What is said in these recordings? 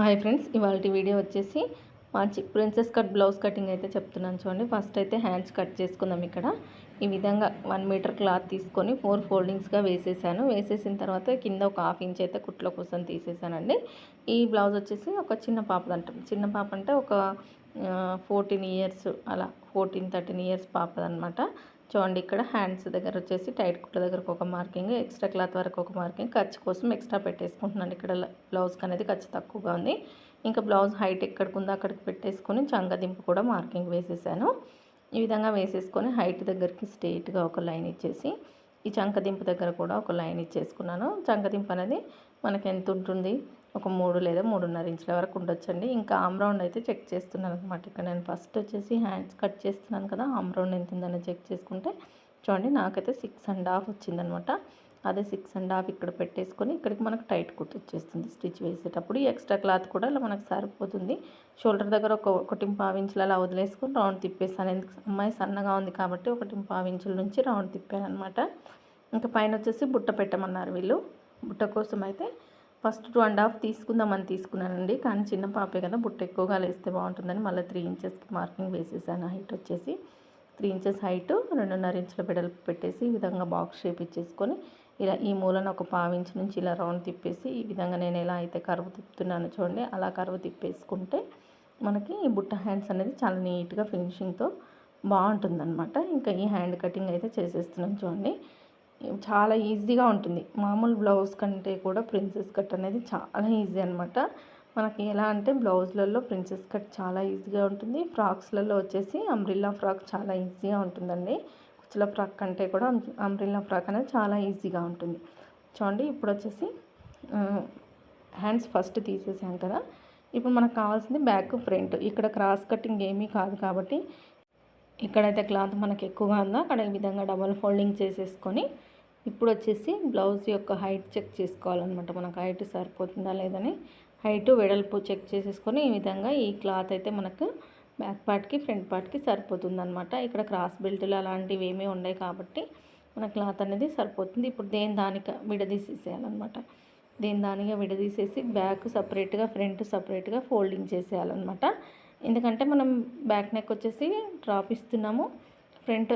Hi friends ఇవాళ video వచ్చేసి మా ప్రిన్సెస్ కట్ బ్లౌజ్ కటింగ్ అయితే చెప్తున్నాను చూడండి. ఫస్ట్ అయితే హ్యాండ్స్ కట్ చేసుకుందాం ఇక్కడ. ఈ విధంగా వన్ మీటర్ క్లాత్ తీసుకొని ఫోర్ ఫోల్డింగ్స్గా వేసేసాను. వేసేసిన తర్వాత కింద ఒక హాఫ్ ఇంచ్ అయితే కుట్ల కోసం తీసేసానండి. ఈ బ్లౌజ్ వచ్చేసి ఒక చిన్న పాపదంట చిన్న పాప అంటే ఒక ఫోర్టీన్ ఇయర్స్ అలా ఫోర్టీన్ థర్టీన్ ఇయర్స్ పాపదనమాట చూడండి ఇక్కడ హ్యాండ్స్ దగ్గర వచ్చేసి టైట్ కుట్ల దగ్గరకు ఒక మార్కింగ్ ఎక్స్ట్రా క్లాత్ వరకు ఒక మార్కింగ్ ఖర్చు కోసం ఎక్స్ట్రా పెట్టేసుకుంటున్నాను. ఇక్కడ బ్లౌజ్కి అనేది ఖర్చు తక్కువగా ఉంది. ఇంకా బ్లౌజ్ హైట్ ఎక్కడికి ఉందో అక్కడికి పెట్టేసుకొని చంగదింపు కూడా మార్కింగ్ వేసేసాను. ఈ విధంగా వేసేసుకొని హైట్ దగ్గరికి స్ట్రెయిట్గా ఒక లైన్ ఇచ్చేసి ఈ చంకదింపు దగ్గర కూడా ఒక లైన్ ఇచ్చేసుకున్నాను. చంకదింపు అనేది మనకి ఎంత ఉంటుంది ఒక మూడు లేదా మూడున్నర ఇంచుల వరకు ఉండొచ్చండి. ఇంకా ఆమ్రౌండ్ అయితే చెక్ చేస్తున్నాను అనమాట ఇక్కడ నేను ఫస్ట్ వచ్చేసి హ్యాండ్స్ కట్ చేస్తున్నాను కదా ఆమ్రౌండ్ ఎంత ఉందని చెక్ చేసుకుంటే చూడండి నాకైతే సిక్స్ అండ్ హాఫ్ వచ్చిందనమాట అదే సిక్స్ అండ్ హాఫ్ ఇక్కడ పెట్టేసుకొని ఇక్కడికి మనకు టైట్ కుట్ వచ్చేస్తుంది స్టిచ్ వేసేటప్పుడు. ఎక్స్ట్రా క్లాత్ కూడా ఇలా మనకు సరిపోతుంది. షోల్డర్ దగ్గర ఒక ఒకటి పావించులు అలా వదిలేసుకొని రౌండ్ తిప్పేస్తాను ఎందుకు అమ్మాయి సన్నగా ఉంది కాబట్టి ఒకటి పావించుల నుంచి రౌండ్ తిప్పాను అనమాట ఇంకా పైన వచ్చేసి బుట్ట పెట్టమన్నారు వీళ్ళు. బుట్ట కోసం అయితే ఫస్ట్ టూ అండ్ హాఫ్ తీసుకుందామని తీసుకున్నానండి. కానీ చిన్న పాపే కదా బుట్ట ఎక్కువగా లేస్తే బాగుంటుందని మళ్ళీ త్రీ ఇంచెస్కి మార్కింగ్ వేసేసాను. హైట్ వచ్చేసి త్రీ ఇంచెస్ హైట్ రెండున్నర ఇంచుల పెడలు పెట్టేసి ఈ విధంగా బాక్స్ షేప్ ఇచ్చేసుకొని ఇలా ఈ మూలన ఒక పావించి నుంచి ఇలా రౌండ్ తిప్పేసి ఈ విధంగా నేను ఎలా అయితే కరువు తిప్పుతున్నాను చూడండి. అలా కరువు తిప్పేసుకుంటే మనకి ఈ బుట్ట హ్యాండ్స్ అనేది చాలా నీట్గా ఫినిషింగ్తో బాగుంటుందన్నమాట. ఇంకా ఈ హ్యాండ్ కటింగ్ అయితే చేసేస్తున్నాను చూడండి. చాలా ఈజీగా ఉంటుంది. మామూలు బ్లౌజ్ కంటే కూడా ప్రిన్సెస్ కట్ అనేది చాలా ఈజీ అనమాట మనకి ఎలా అంటే బ్లౌజ్లలో ప్రిన్సెస్ కట్ చాలా ఈజీగా ఉంటుంది. ఫ్రాక్స్లలో వచ్చేసి అంబ్రిల్లా ఫ్రాక్ చాలా ఈజీగా ఉంటుందండి. కుచ్చుల ఫ్రాక్ కంటే కూడా అంబ్రిల్లా ఫ్రాక్ అనేది చాలా ఈజీగా ఉంటుంది. చూడండి ఇప్పుడు వచ్చేసి హ్యాండ్స్ ఫస్ట్ తీసేసాం కదా. ఇప్పుడు మనకు కావాల్సింది బ్యాక్ ఫ్రంట్. ఇక్కడ క్రాస్ కటింగ్ ఏమీ కాదు కాబట్టి ఇక్కడైతే క్లాత్ మనకి ఎక్కువగా ఉందో? అక్కడ ఈ విధంగా డబల్ ఫోల్డింగ్ చేసేసుకొని ఇప్పుడు వచ్చేసి బ్లౌజ్ యొక్క హైట్ చెక్ చేసుకోవాలన్నమాట. మనకు హైట్ సరిపోతుందా లేదని హైట్ వెడల్పు చెక్ చేసేసుకొని ఈ విధంగా ఈ క్లాత్ అయితే మనకు బ్యాక్ పార్ట్కి ఫ్రంట్ పార్ట్కి సరిపోతుంది అనమాట ఇక్కడ క్రాస్ బెల్ట్లు అలాంటివి ఏమీ ఉన్నాయి కాబట్టి మన క్లాత్ అనేది సరిపోతుంది. ఇప్పుడు దేని దానిక విడదీసేసేయాలన్నమాట. దేని దానిగా విడదీసేసి బ్యాక్ సపరేట్గా ఫ్రంట్ సపరేట్గా ఫోల్డింగ్ చేసేయాలన్నమాట. ఎందుకంటే మనం బ్యాక్ నెక్ వచ్చేసి డ్రాప్ ఇస్తున్నాము. ఫ్రంట్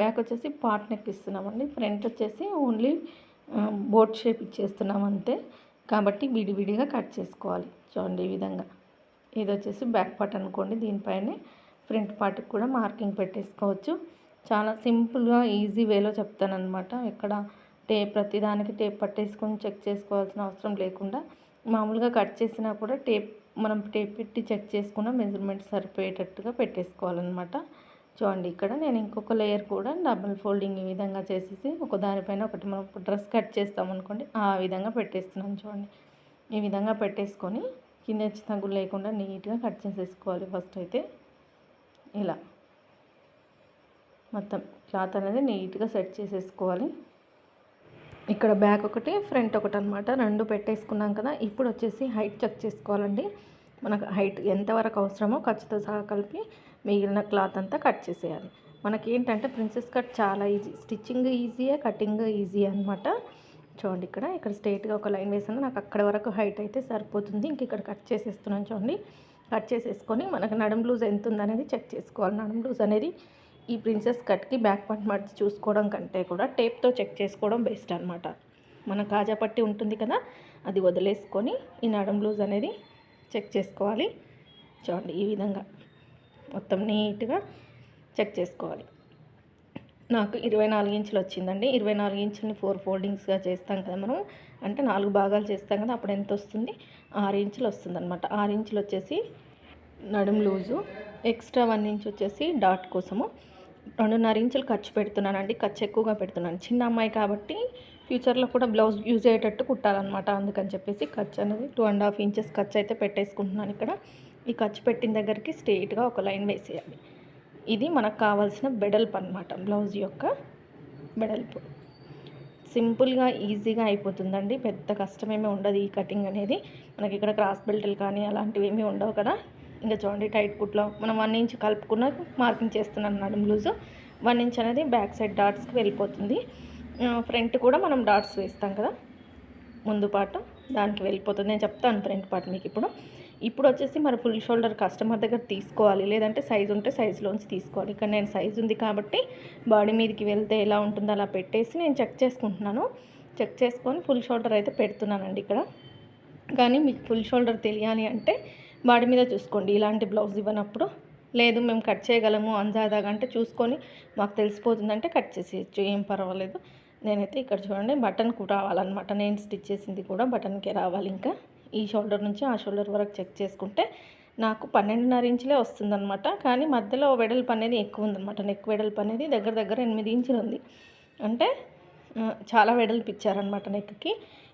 బ్యాక్ వచ్చేసి పార్ట్ నెక్ ఇస్తున్నామండి. ఫ్రంట్ వచ్చేసి ఓన్లీ బోట్ షేప్ ఇచ్చేస్తున్నాం అంతే. కాబట్టి విడివిడిగా కట్ చేసుకోవాలి. చూడండి ఈ విధంగా. ఇది వచ్చేసి బ్యాక్ పార్ట్ అనుకోండి. దీనిపైనే ఫ్రంట్ పార్ట్కి కూడా మార్కింగ్ పెట్టేసుకోవచ్చు. చాలా సింపుల్గా ఈజీ వేలో చెప్తానమాట ఇక్కడ టేప్ ప్రతిదానికి టేప్ పట్టేసుకొని చెక్ చేసుకోవాల్సిన అవసరం లేకుండా మామూలుగా కట్ చేసినా కూడా టేప్ మనం టేప్ పెట్టి చెక్ చేసుకున్న మెజర్మెంట్ సరిపోయేటట్టుగా పెట్టేసుకోవాలన్నమాట. చూడండి ఇక్కడ నేను ఇంకొక లేయర్ కూడా డబుల్ ఫోల్డింగ్ ఈ విధంగా చేసేసి ఒక దానిపైన ఒకటి మనం డ్రెస్ కట్ చేస్తాం అనుకోండి ఆ విధంగా పెట్టేస్తున్నాను చూడండి. ఈ విధంగా పెట్టేసుకొని కింద హెచ్చు తగ్గులు లేకుండా నీట్గా కట్ చేసేసుకోవాలి ఫస్ట్ అయితే. ఇలా. మొత్తం క్లాత్ అనేది నీట్గా సెట్ చేసేసుకోవాలి. ఇక్కడ బ్యాక్ ఒకటి ఫ్రంట్ ఒకటి అనమాట రెండు పెట్టేసుకున్నాం కదా ఇప్పుడు వచ్చేసి హైట్ చెక్ చేసుకోవాలండి. మనకు హైట్ ఎంతవరకు అవసరమో ఖర్చుతో సహా కలిపి మిగిలిన క్లాత్ అంతా కట్ చేసేయాలి. మనకి ఏంటంటే ప్రిన్సెస్ కట్ చాలా ఈజీ స్టిచ్చింగ్ ఈజీయే కటింగ్ ఈజీ అనమాట చూడండి ఇక్కడ ఇక్కడ స్ట్రైట్గా ఒక లైన్ వేసాను. నాకు అక్కడ వరకు హైట్ అయితే సరిపోతుంది. ఇంక ఇక్కడ కట్ చేసేస్తున్నాను చూడండి. కట్ చేసేసుకొని మనకు నడుం లూజ్ ఎంత ఉందనేది చెక్ చేసుకోవాలి. నడుం లూజ్ అనేది ఈ ప్రిన్సెస్ కట్కి బ్యాక్ పార్ట్ మర్చి చూసుకోవడం కంటే కూడా టేప్తో చెక్ చేసుకోవడం బెస్ట్ అనమాట మన కాజా పట్టి ఉంటుంది కదా అది వదిలేసుకొని ఈ నడుం లూజ్ అనేది చెక్ చేసుకోవాలి. చూడండి ఈ విధంగా. మొత్తం నీట్గా చెక్ చేసుకోవాలి. నాకు ఇరవై నాలుగు ఇంచులు వచ్చిందండి. ఇరవై నాలుగు ఇంచులని ఫోర్ ఫోల్డింగ్స్గా చేస్తాం కదా మనం. అంటే నాలుగు భాగాలు చేస్తాం కదా అప్పుడు ఎంత వస్తుంది? ఆరు ఇంచులు వస్తుంది అనమాట ఆరు ఇంచులు వచ్చేసి నడుం లూజు ఎక్స్ట్రా వన్ ఇంచ్ వచ్చేసి డాట్ కోసము. రెండున్నర ఇంచులు ఖర్చు పెడుతున్నానండి. ఖర్చు ఎక్కువగా పెడుతున్నాను. చిన్న అమ్మాయి కాబట్టి ఫ్యూచర్లో కూడా బ్లౌజ్ యూజ్ అయ్యేటట్టు కుట్టాలన్నమాట. అందుకని చెప్పేసి ఖర్చు అనేది టూ అండ్ హాఫ్ ఇంచెస్ ఖర్చు అయితే పెట్టేసుకుంటున్నాను ఇక్కడ. ఈ ఖర్చు పెట్టిన దగ్గరికి స్ట్రెయిట్గా ఒక లైన్ వేసేయాలి. ఇది మనకు కావాల్సిన బెడల్పు అనమాట బ్లౌజ్ యొక్క బెడల్పు సింపుల్గా ఈజీగా అయిపోతుందండి. పెద్ద కష్టమేమీ ఉండదు ఈ కటింగ్ అనేది. మనకి ఇక్కడ క్రాస్ బెల్ట్లు కానీ అలాంటివి ఏమీ ఉండవు కదా. ఇంకా చూడండి టైట్ కుట్లో మనం వన్ ఇంచ్ కలుపుకున్న మార్కింగ్ చేస్తున్నాను నడుం లూజు వన్ ఇంచ్ అనేది బ్యాక్ సైడ్ డాట్స్కి వెళ్ళిపోతుంది. ఫ్రంట్ కూడా మనం డాట్స్ వేస్తాం కదా. ముందు పాట దానికి వెళ్ళిపోతుంది. నేను చెప్తాను ఫ్రంట్ పార్ట్ మీకు ఇప్పుడు. ఇప్పుడు వచ్చేసి మరి ఫుల్ షోల్డర్ కస్టమర్ దగ్గర తీసుకోవాలి. లేదంటే సైజు ఉంటే సైజులోంచి తీసుకోవాలి. ఇక్కడ నేను సైజు ఉంది కాబట్టి బాడీ మీదకి వెళ్తే ఎలా ఉంటుందో అలా పెట్టేసి నేను చెక్ చేసుకుంటున్నాను. చెక్ చేసుకొని ఫుల్ షోల్డర్ అయితే పెడుతున్నానండి ఇక్కడ. కానీ మీకు ఫుల్ షోల్డర్ తెలియాలి అంటే బాడీ మీద చూసుకోండి. ఇలాంటి బ్లౌజ్ ఇవ్వనప్పుడు లేదు మేము కట్ చేయగలము అంజాదాగా అంటే చూసుకొని మాకు తెలిసిపోతుందంటే కట్ చేసేయచ్చు ఏం పర్వాలేదు. నేనైతే ఇక్కడ చూడండి బటన్కు రావాలన్నమాట. నేను స్టిచ్ చేసింది కూడా బటన్కే రావాలి ఇంకా. ఈ షోల్డర్ నుంచి ఆ షోల్డర్ వరకు చెక్ చేసుకుంటే నాకు పన్నెండున్నర ఇంచులే వస్తుందన్నమాట. కానీ మధ్యలో వెడల్పు అనేది ఎక్కువ ఉందన్నమాట. నెక్ వెడల్పు అనేది దగ్గర దగ్గర ఎనిమిది ఇంచులు ఉంది. అంటే చాలా వెడల్పు ఇచ్చారనమాట నెక్కి.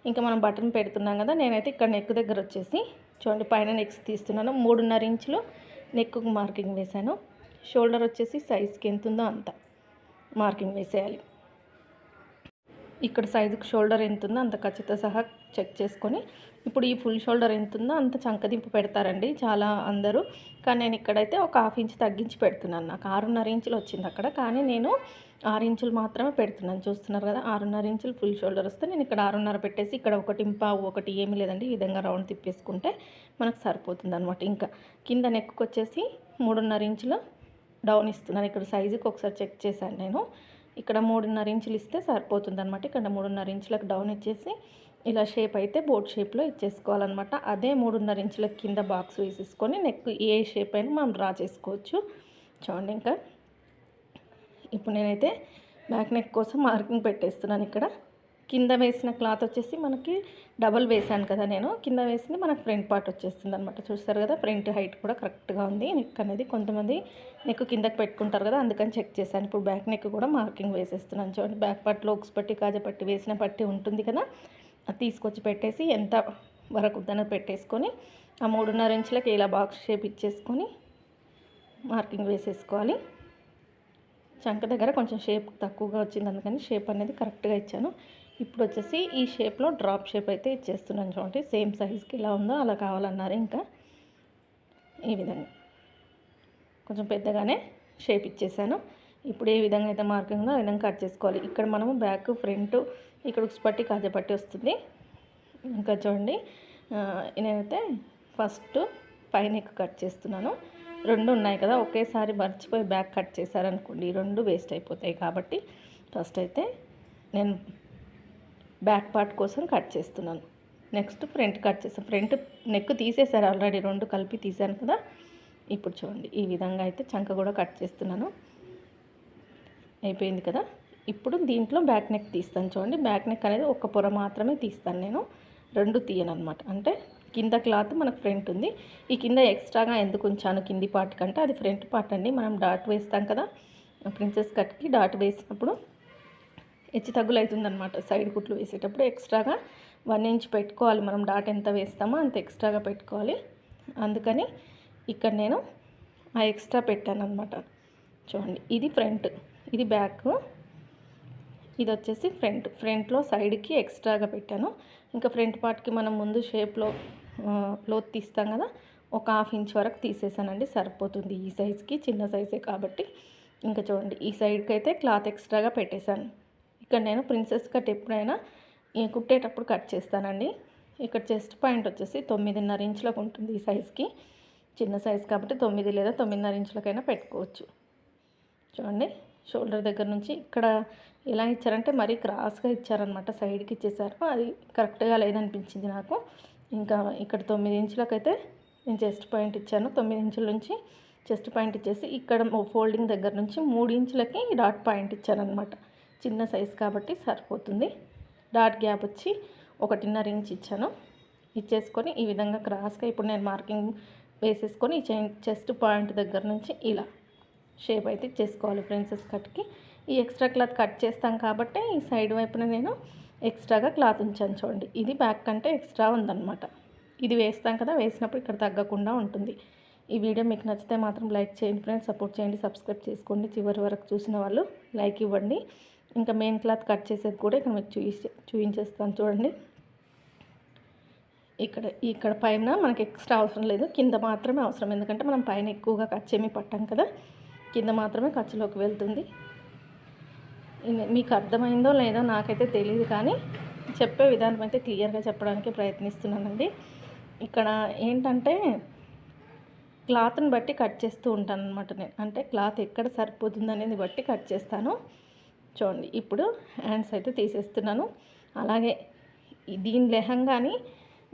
ఇంకా మనం బటన్ పెడుతున్నాం కదా నేనైతే ఇక్కడ నెక్ దగ్గర వచ్చేసి చూడండి పైన నెక్స్ తీస్తున్నాను. మూడున్నర ఇంచులు నెక్కు మార్కింగ్ వేశాను. షోల్డర్ వచ్చేసి సైజ్కి ఎంత ఉందో అంత మార్కింగ్ వేసేయాలి. ఇక్కడ సైజుకి షోల్డర్ ఎంత ఉందో అంత ఖచ్చిత సహా చెక్ చేసుకొని ఇప్పుడు ఈ ఫుల్ షోల్డర్ ఎంత ఉందో అంత చంకదింపు పెడతారండి చాలా అందరూ. కానీ నేను ఇక్కడైతే ఒక హాఫ్ ఇంచ్ తగ్గించి పెడుతున్నాను. నాకు ఆరున్నర ఇంచులు వచ్చింది అక్కడ. కానీ నేను ఆరు ఇంచులు మాత్రమే పెడుతున్నాను. చూస్తున్నారు కదా ఆరున్నర ఇంచులు ఫుల్ షోల్డర్ వస్తే నేను ఇక్కడ ఆరున్నర పెట్టేసి ఇక్కడ ఒకటి ఇంపావు ఒకటి ఏమీ లేదండి. ఈ విధంగా రౌండ్ తిప్పేసుకుంటే మనకు సరిపోతుంది అనమాట ఇంకా కింద నెక్కు వచ్చేసి మూడున్నర ఇంచులు డౌన్ ఇస్తున్నాను. ఇక్కడ సైజుకి ఒకసారి చెక్ చేశాను నేను. ఇక్కడ మూడున్నర ఇంచులు ఇస్తే సరిపోతుంది అనమాట ఇక్కడ మూడున్నర ఇంచులకు డౌన్ ఇచ్చేసి ఇలా షేప్ అయితే బోట్ షేప్లో ఇచ్చేసుకోవాలన్నమాట. అదే మూడున్నర ఇంచుల కింద బాక్స్ వేసేసుకొని నెక్ ఏ షేప్ అయినా మనం డ్రా చేసుకోవచ్చు. చూడండి ఇంకా. ఇప్పుడు నేనైతే బ్యాక్ నెక్ కోసం మార్కింగ్ పెట్టేస్తున్నాను ఇక్కడ. కింద వేసిన క్లాత్ వచ్చేసి మనకి డబల్ వేసాను కదా నేను. కింద వేసింది మనకు ఫ్రంట్ పార్ట్ వచ్చేస్తుంది అనమాట చూస్తారు కదా ఫ్రంట్ హైట్ కూడా కరెక్ట్గా ఉంది. నెక్ అనేది కొంతమంది నెక్ కిందకి పెట్టుకుంటారు కదా అందుకని చెక్ చేశాను. ఇప్పుడు బ్యాక్ నెక్ కూడా మార్కింగ్ వేసేస్తున్నాను చూడండి. బ్యాక్ పార్ట్లో ఉక్స్ పట్టి కాజా పట్టి వేసిన పట్టి ఉంటుంది కదా అది తీసుకొచ్చి పెట్టేసి ఎంత వరకు ఉందన్నది పెట్టేసుకొని ఆ మూడున్నర ఇంచులకి ఇలా బాక్స్ షేప్ ఇచ్చేసుకొని మార్కింగ్ వేసేసుకోవాలి. చంక దగ్గర కొంచెం షేప్ తక్కువగా వచ్చింది అందుకని షేప్ అనేది కరెక్ట్గా ఇచ్చాను. ఇప్పుడు వచ్చేసి ఈ షేప్లో డ్రాప్ షేప్ అయితే ఇచ్చేస్తున్నాను చూడండి. సేమ్ సైజ్కి ఎలా ఉందో అలా కావాలన్నారు ఇంకా. ఈ విధంగా. కొంచెం పెద్దగానే షేప్ ఇచ్చేసాను. ఇప్పుడు ఏ విధంగా అయితే మార్కింగ్ ఉందో ఆ విధంగా కట్ చేసుకోవాలి. ఇక్కడ మనము బ్యాక్ ఫ్రంట్ ఇక్కడ ఉక్స్ కాజపట్టి వస్తుంది. ఇంకా చూడండి. నేనైతే ఫస్ట్ పైన కట్ చేస్తున్నాను. రెండు ఉన్నాయి కదా ఒకేసారి మర్చిపోయి బ్యాక్ కట్ చేశారనుకోండి ఈ రెండు వేస్ట్ అయిపోతాయి కాబట్టి ఫస్ట్ అయితే నేను బ్యాక్ పార్ట్ కోసం కట్ చేస్తున్నాను. నెక్స్ట్ ఫ్రంట్ కట్ చేస్తాను ఫ్రంట్ నెక్ తీసేశారు ఆల్రెడీ రెండు కలిపి తీసాను కదా. ఇప్పుడు చూడండి ఈ విధంగా అయితే చంక కూడా కట్ చేస్తున్నాను. అయిపోయింది కదా. ఇప్పుడు దీంట్లో బ్యాక్ నెక్ తీస్తాను చూడండి. బ్యాక్ నెక్ అనేది ఒక పొర మాత్రమే తీస్తాను నేను. రెండు తీయను అనమాట అంటే కింద క్లాత్ మనకు ఫ్రంట్ ఉంది. ఈ కింద ఎక్స్ట్రాగా ఎందుకు ఉంచాను కింది పార్ట్ కంటే? అది ఫ్రంట్ పార్ట్ అండి. మనం డాట్ వేస్తాం కదా. ప్రిన్సెస్ కట్కి డాట్ వేసినప్పుడు హెచ్చు తగ్గులవుతుందనమాట సైడ్ కుట్లు వేసేటప్పుడు ఎక్స్ట్రాగా వన్ ఇంచ్ పెట్టుకోవాలి. మనం డాట్ ఎంత వేస్తామో అంత ఎక్స్ట్రాగా పెట్టుకోవాలి. అందుకని ఇక్కడ నేను ఆ ఎక్స్ట్రా పెట్టాను అనమాట చూడండి ఇది ఫ్రంట్ ఇది బ్యాక్ ఇది వచ్చేసి ఫ్రంట్. ఫ్రంట్లో సైడ్కి ఎక్స్ట్రాగా పెట్టాను. ఇంకా ఫ్రంట్ పార్ట్కి మనం ముందు షేప్లో లోత్ తీస్తాం కదా ఒక హాఫ్ ఇంచ్ వరకు తీసేసానండి. సరిపోతుంది. ఈ సైజ్కి చిన్న సైజే కాబట్టి. ఇంకా చూడండి ఈ సైడ్కి అయితే క్లాత్ ఎక్స్ట్రాగా పెట్టేశాను. ఇక్కడ నేను ప్రిన్సెస్ కట్ ఎప్పుడైనా కుట్టేటప్పుడు కట్ చేస్తానండి. ఇక్కడ చెస్ట్ పాయింట్ వచ్చేసి తొమ్మిదిన్నర ఇంచులకు ఉంటుంది ఈ సైజ్కి. చిన్న సైజ్ కాబట్టి తొమ్మిది లేదా తొమ్మిదిన్నర ఇంచులకైనా పెట్టుకోవచ్చు. చూడండి షోల్డర్ దగ్గర నుంచి ఇక్కడ ఎలా ఇచ్చారంటే మరీ క్రాస్గా ఇచ్చారనమాట సైడ్కి ఇచ్చేసారు. అది కరెక్ట్గా లేదనిపించింది నాకు. ఇంకా ఇక్కడ తొమ్మిది ఇంచులకైతే నేను చెస్ట్ పాయింట్ ఇచ్చాను. తొమ్మిది ఇంచుల నుంచి చెస్ట్ పాయింట్ ఇచ్చేసి ఇక్కడ ఫోల్డింగ్ దగ్గర నుంచి మూడు ఇంచులకి డాట్ పాయింట్ ఇచ్చారనమాట చిన్న సైజ్ కాబట్టి సరిపోతుంది. డాట్ గ్యాప్ వచ్చి ఒకటిన్నర ఇంచ్ ఇచ్చాను. ఇచ్చేసుకొని ఈ విధంగా క్రాస్గా ఇప్పుడు నేను మార్కింగ్ వేసేసుకొని ఈ చెస్ట్ పాయింట్ దగ్గర నుంచి ఇలా షేప్ అయితే ఇచ్చేసుకోవాలి ప్రిన్సెస్ కట్కి. ఈ ఎక్స్ట్రా క్లాత్ కట్ చేస్తాం కాబట్టి ఈ సైడ్ వైపున నేను ఎక్స్ట్రాగా క్లాత్ ఉంచాను చూడండి. ఇది బ్యాక్ కంటే ఎక్స్ట్రా ఉందన్నమాట. ఇది వేస్తాం కదా వేసినప్పుడు ఇక్కడ తగ్గకుండా ఉంటుంది. ఈ వీడియో మీకు నచ్చితే మాత్రం లైక్ చేయండి ఫ్రెండ్స్ సపోర్ట్ చేయండి సబ్స్క్రైబ్ చేసుకోండి. చివరి వరకు చూసిన వాళ్ళు లైక్ ఇవ్వండి. ఇంకా మెయిన్ క్లాత్ కట్ చేసేది కూడా ఇక్కడ మీకు చూపించే చూపించేస్తాను చూడండి. ఇక్కడ ఇక్కడ పైన మనకి ఎక్స్ట్రా అవసరం లేదు. కింద మాత్రమే అవసరం. ఎందుకంటే మనం పైన ఎక్కువగా ఖర్చేమి పట్టాం కదా. కింద మాత్రమే ఖర్చులోకి వెళ్తుంది. మీకు అర్థమైందో లేదో నాకైతే తెలియదు కానీ చెప్పే విధానం అయితే క్లియర్గా చెప్పడానికి ప్రయత్నిస్తున్నానండి. ఇక్కడ ఏంటంటే క్లాత్ని బట్టి కట్ చేస్తూ ఉంటాను అనమాట నేను. అంటే క్లాత్ ఎక్కడ సరిపోతుంది అనేది బట్టి కట్ చేస్తాను. చూడండి ఇప్పుడు హ్యాండ్స్ అయితే తీసేస్తున్నాను. అలాగే దీని లెహంగాని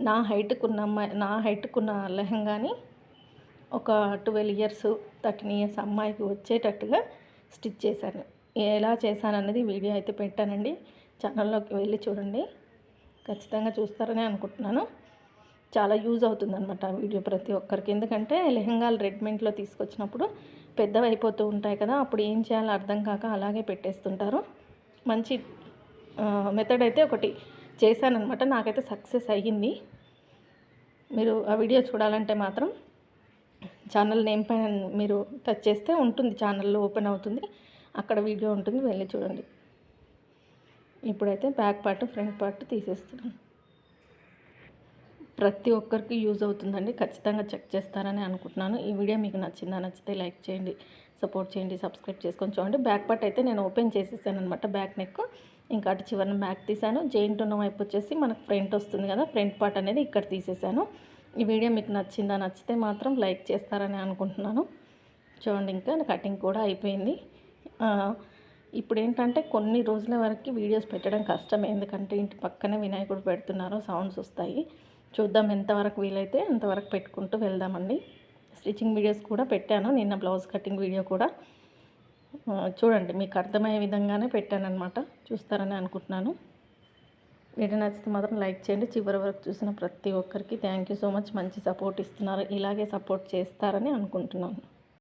నా హైట్కున్న అమ్మాయి నా హైట్కున్న లెహంగాని ఒక ట్వెల్వ్ ఇయర్స్ థర్టీన్ ఇయర్స్ అమ్మాయికి వచ్చేటట్టుగా స్టిచ్ చేశాను. ఎలా చేశాను వీడియో అయితే పెట్టానండి. ఛానల్లోకి వెళ్ళి చూడండి. ఖచ్చితంగా చూస్తారని అనుకుంటున్నాను. చాలా యూజ్ అవుతుందన్నమాట ఆ వీడియో ప్రతి ఒక్కరికి. ఎందుకంటే లెహంగాలు రెడీమేడ్లో తీసుకొచ్చినప్పుడు పెద్దవైపోతూ ఉంటాయి కదా అప్పుడు ఏం చేయాలో అర్థం కాక అలాగే పెట్టేస్తుంటారు. మంచి మెథడ్ అయితే ఒకటి చేశానమాట నాకైతే సక్సెస్ అయ్యింది. మీరు ఆ వీడియో చూడాలంటే మాత్రం ఛానల్ నేమ్ పైన మీరు టచ్ చేస్తే ఉంటుంది ఛానల్లో ఓపెన్ అవుతుంది అక్కడ వీడియో ఉంటుంది వెళ్ళి చూడండి. ఇప్పుడైతే బ్యాక్ పార్ట్ ఫ్రంట్ పార్ట్ తీసేస్తున్నాను. ప్రతి ఒక్కరికి యూజ్ అవుతుందండి. ఖచ్చితంగా చెక్ చేస్తారని అనుకుంటున్నాను. ఈ వీడియో మీకు నచ్చిందా నచ్చితే లైక్ చేయండి సపోర్ట్ చేయండి సబ్స్క్రైబ్ చేసుకొని చూడండి. బ్యాక్ పార్ట్ అయితే నేను ఓపెన్ చేసేసాను అనమాట బ్యాక్ నెక్. ఇంకా అటు చివరిన బ్యాక్ తీసాను జైంట్ ఉన్న వైపు వచ్చేసి మనకు ఫ్రంట్ వస్తుంది కదా ఫ్రంట్ పార్ట్ అనేది ఇక్కడ తీసేసాను. ఈ వీడియో మీకు నచ్చిందా నచ్చితే మాత్రం లైక్ చేస్తారని అనుకుంటున్నాను. చూడండి ఇంకా కటింగ్ కూడా అయిపోయింది. ఇప్పుడు ఏంటంటే కొన్ని రోజుల వరకు వీడియోస్ పెట్టడం కష్టం ఎందుకంటే ఇంటి పక్కనే వినాయకుడు పెడుతున్నారు సౌండ్స్ వస్తాయి. చూద్దాం ఎంతవరకు వీలైతే అంతవరకు పెట్టుకుంటూ వెళ్దామండి. స్టిచ్చింగ్ వీడియోస్ కూడా పెట్టాను. నిన్న బ్లౌజ్ కటింగ్ వీడియో కూడా. చూడండి మీకు అర్థమయ్యే విధంగానే పెట్టానమాట చూస్తారని అనుకుంటున్నాను. వీడియో నచ్చితే మాత్రం లైక్ చేయండి. చివరి వరకు చూసిన ప్రతి ఒక్కరికి థ్యాంక్ యూ సో మచ్. మంచి సపోర్ట్ ఇస్తున్నారు. ఇలాగే సపోర్ట్ చేస్తారని అనుకుంటున్నాను.